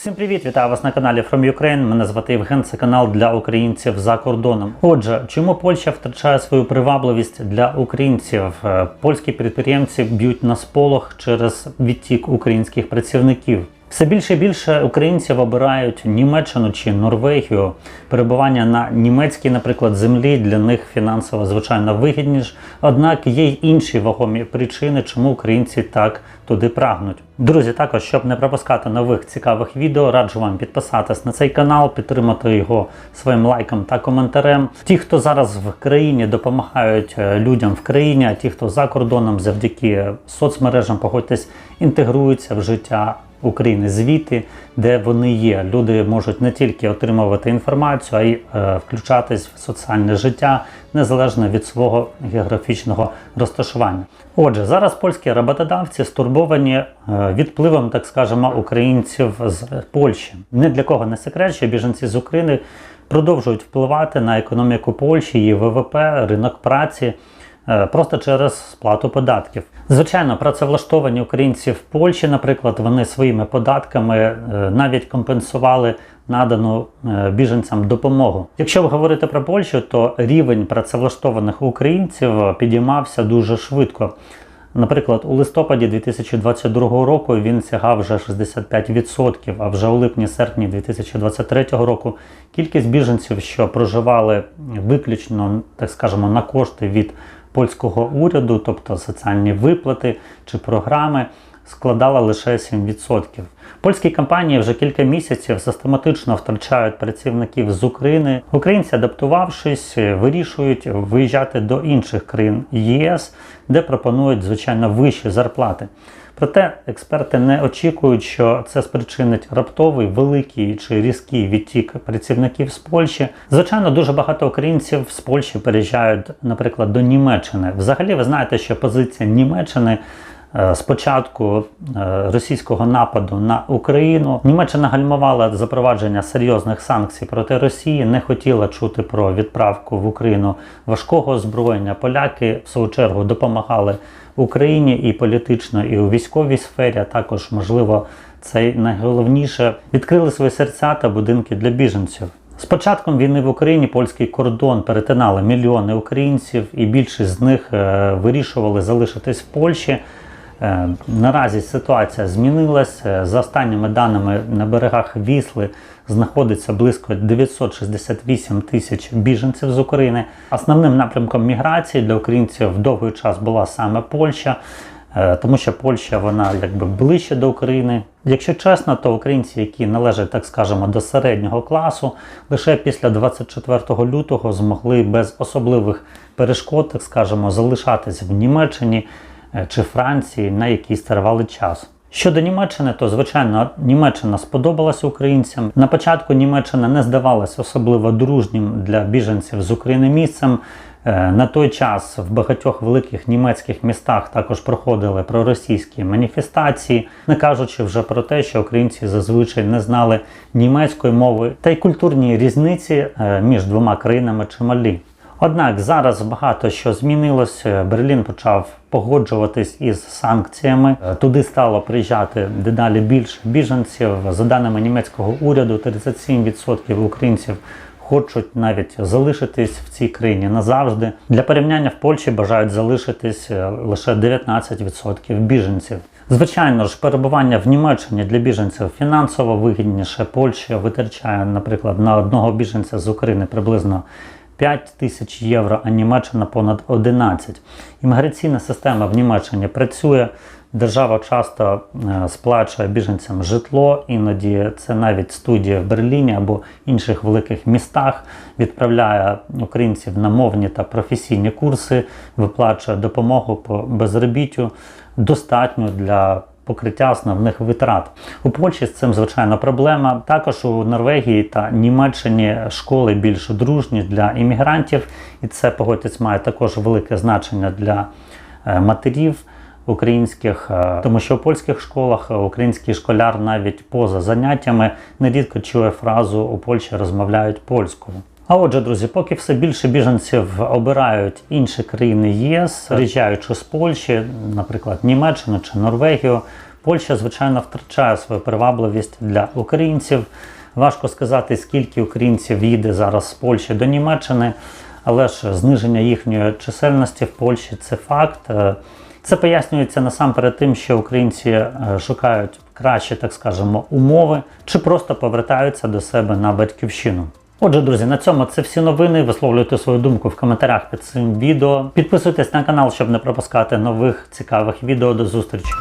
Всім привіт, вітаю вас на каналі From Ukraine. Мене звати Євген. Це канал для українців за кордоном. Отже, чому Польща втрачає свою привабливість для українців? Е, Польські підприємці б'ють на сполох через відтік українських працівників. Все більше і більше українців обирають Німеччину чи Норвегію. Перебування на німецькій, наприклад, землі для них фінансово звичайно вигідніше. Однак є й інші вагомі причини, чому українці так туди прагнуть. Друзі, також щоб не пропускати нових цікавих відео, раджу вам підписатись на цей канал, підтримати його своїм лайком та коментарем. Ті, хто зараз в країні допомагають е, людям в країні, а ті, хто за кордоном, завдяки соцмережам, погодьтесь, інтегруються в життя. України звіти, де вони є. Люди можуть не тільки отримувати інформацію, а й е, включатись в соціальне життя незалежно від свого географічного розташування. Отже, зараз польські роботодавці стурбовані е, відпливом, так скажемо, українців з Польщі. Не для кого не секрет, що біженці з України продовжують впливати на економіку Польщі, її ВВП, ринок праці. Е, просто через сплату податків. Звичайно, працевлаштовані українці в Польщі, наприклад, вони своїми податками е, навіть компенсували надану біженцям допомогу. Якщо говорити про Польщу, то рівень працевлаштованих українців підіймався дуже швидко. Наприклад, у листопаді 2022 року він сягав вже 65%, а вже у липні-серпні 2023 року кількість біженців, що проживали виключно, так скажемо, на кошти від польського уряду, тобто соціальні виплати чи програми, складала лише 7%. Польські компанії вже кілька місяців систематично втрачають працівників з України. Українці, адаптувавшись, вирішують виїжджати до інших країн ЄС, де пропонують звичайно вищі зарплати. Проте експерти не очікують, що це спричинить раптовий, великий чи різкий відтік працівників з Польщі. Звичайно, дуже багато українців з Польщі переїжджають, наприклад, до Німеччини. Взагалі, ви знаєте, що позиція Німеччини. Е, з початку е, російського нападу на Україну Німеччина гальмувала запровадження серйозних санкцій проти Росії, не хотіла чути про відправку в Україну важкого озброєння. Поляки в свою чергу допомагали Україні і політично, і у військовій сфері. а Також, можливо, це найголовніше відкрили свої серця та будинки для біженців. З початком війни в Україні польський кордон перетинали мільйони українців, і більшість з них е, вирішували залишитись в Польщі. Е, наразі ситуація змінилася. За останніми даними на берегах Вісли знаходиться близько 968 тисяч біженців з України. Основним напрямком міграції для українців довгий час була саме Польща. Е, тому що Польща вона якби ближче до України. Якщо чесно, то українці, які належать, так скажемо, до середнього класу, лише після 24 лютого змогли без особливих перешкод, так скажемо, залишатись в Німеччині е, чи Франції на якийсь тривалий час. Щодо Німеччини, то звичайно Німеччина сподобалася українцям. На початку Німеччина не здавалася особливо дружнім для біженців з України місцем. Е, на той час в багатьох великих німецьких містах також проходили проросійські маніфестації, не кажучи вже про те, що українці зазвичай не знали німецької мови, та й культурні різниці е, між двома країнами чималі. Однак зараз багато що змінилося. Берлін почав погоджуватись із санкціями. Е, туди стало приїжджати дедалі більше біженців. За даними німецького уряду, 37% українців хочуть навіть залишитись в цій країні назавжди. Для порівняння в Польщі бажають залишитись е, лише 19% біженців. Звичайно ж, перебування в Німеччині для біженців фінансово вигідніше. Польща витрачає, наприклад, на одного біженця з України приблизно 5 тисяч євро, а Німеччина понад 11. Імміграційна система в Німеччині працює. Держава часто е, сплачує біженцям житло, іноді це навіть студія в Берліні або інших великих містах, відправляє українців на мовні та професійні курси, виплачує допомогу по безробіттю, достатньо для покриття основних витрат. У Польщі з цим звичайно проблема. Також у Норвегії та Німеччині школи більш дружні для іммігрантів, і це погодьтесь має також велике значення для е, матерів українських, е, тому що в польських школах український школяр навіть поза заняттями нерідко чує фразу у Польщі розмовляють польською. А отже, друзі, поки все більше біженців обирають інші країни ЄС, приїжджаючи з Польщі, наприклад, Німеччину чи Норвегію, Польща, звичайно, втрачає свою привабливість для українців. Важко сказати, скільки українців їде зараз з Польщі до Німеччини, але ж зниження їхньої чисельності в Польщі це факт. Це пояснюється насамперед тим, що українці е, шукають кращі, так скажемо, умови чи просто повертаються до себе на батьківщину. Отже, друзі, на цьому це всі новини. Висловлюйте свою думку в коментарях під цим відео. Підписуйтесь на канал, щоб не пропускати нових цікавих відео. До зустрічі!